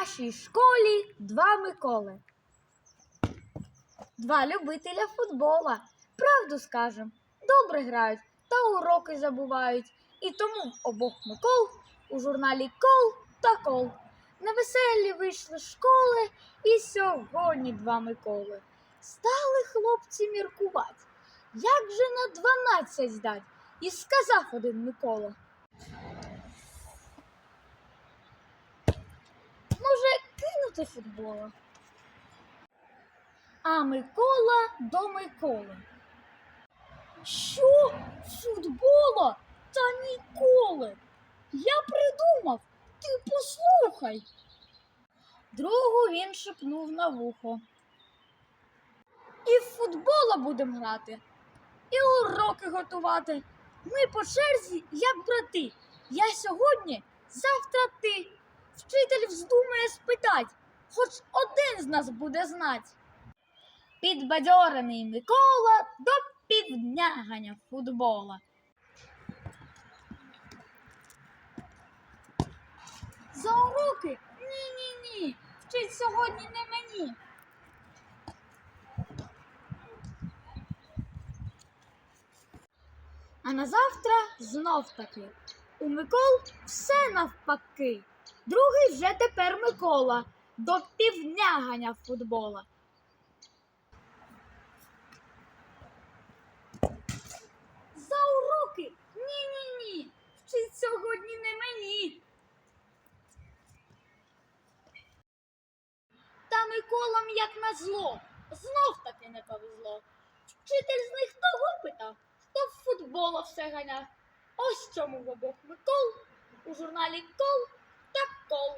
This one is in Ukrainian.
нашій школі два Миколи. Два любителя футбола. Правду скажем, добре грають та уроки забувають. І тому обох Микол у журналі Кол та Кол. Невеселі вийшли з школи, і сьогодні два Миколи. Стали хлопці міркувати, як же на дванадцять здать, і сказав один Микола. Кинути футбола? А Микола до Миколи. Що? Футбола? Та ніколи. Я придумав, ти послухай. Другу він шепнув на вухо. І в футбола будемо грати, і уроки готувати. Ми по черзі, як брати. Я сьогодні, завтра ти. Вчитель вздумає спитать, хоч один з нас буде знать. Підбадьорений Микола до півдня ганяв футбола. За уроки? Ні-ні-ні. Вчить сьогодні не мені. А на завтра знов таки. У Микол все навпаки. Другий вже тепер Микола. До півдня ганяв футбола. За уроки? Ні-ні-ні. Вчить сьогодні не мені. Та Миколам як назло. Знов таки не повезло. Вчитель з них того питав, хто в футбола все ганяв. Ось чому в обох Микол у журналі Кол та Кол.